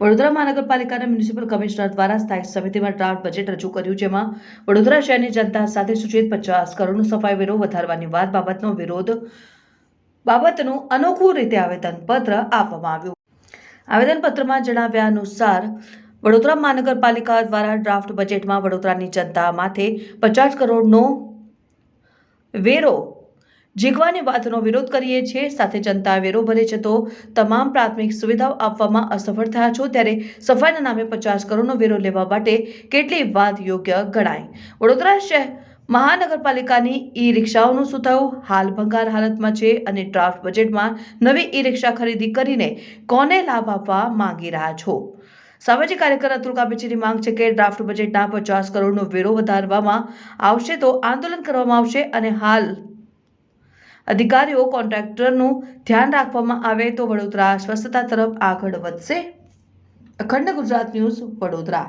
વડોદરા મહાનગરપાલિકાના municipal commissioner દ્વારા સ્થાયી સમિતિમાં ડ્રાફ્ટ બજેટ રજૂ કર્યું, જેમાં વડોદરા શહેરની જનતા સાથે સૂચિત પચાસ કરોડનો સફાઈ વેરો વધારવાની વાત બાબતનો વિરોધ બાબતનું અનોખું રીતે આવેદનપત્ર આપવામાં આવ્યું. આવેદનપત્રમાં જણાવ્યા અનુસાર, વડોદરા મહાનગરપાલિકા દ્વારા ડ્રાફ્ટ બજેટમાં વડોદરાની જનતા માથે પચાસ કરોડનો વેરો ઝીકવાની વાતનો વિરોધ કરીએ છીએ, સાથે જનતા વેરો ભરે છે તો તમામ પ્રાથમિક સુવિધાઓ આપવામાં અસફળ થયા છો, ત્યારે સફાઈના નામે પચાસ કરોડનો વેરો લેવા માટે કેટલી વાત યોગ્ય ગણાય? વડોદરા શહેર મહાનગરપાલિકાની ઈ રિક્ષાઓનું શું થયું હાલ ભંગાર હાલતમાં છે અને ડ્રાફ્ટ બજેટમાં નવી ઈ રિક્ષા ખરીદી કરીને કોને લાભ આપવા માંગી રહ્યા છો? સામાજિક કાર્યકર અતુલ કાપેચીની માંગ છે કે ડ્રાફ્ટ બજેટના પચાસ કરોડનો વેરો વધારવામાં આવશે તો આંદોલન કરવામાં આવશે અને હાલ અધિકારીઓ, કોન્ટ્રાક્ટરનું ધ્યાન રાખવામાં આવે તો વડોદરા સ્વસ્થતા તરફ આગળ વધશે. અખંડ ગુજરાત ન્યૂઝ વડોદરા.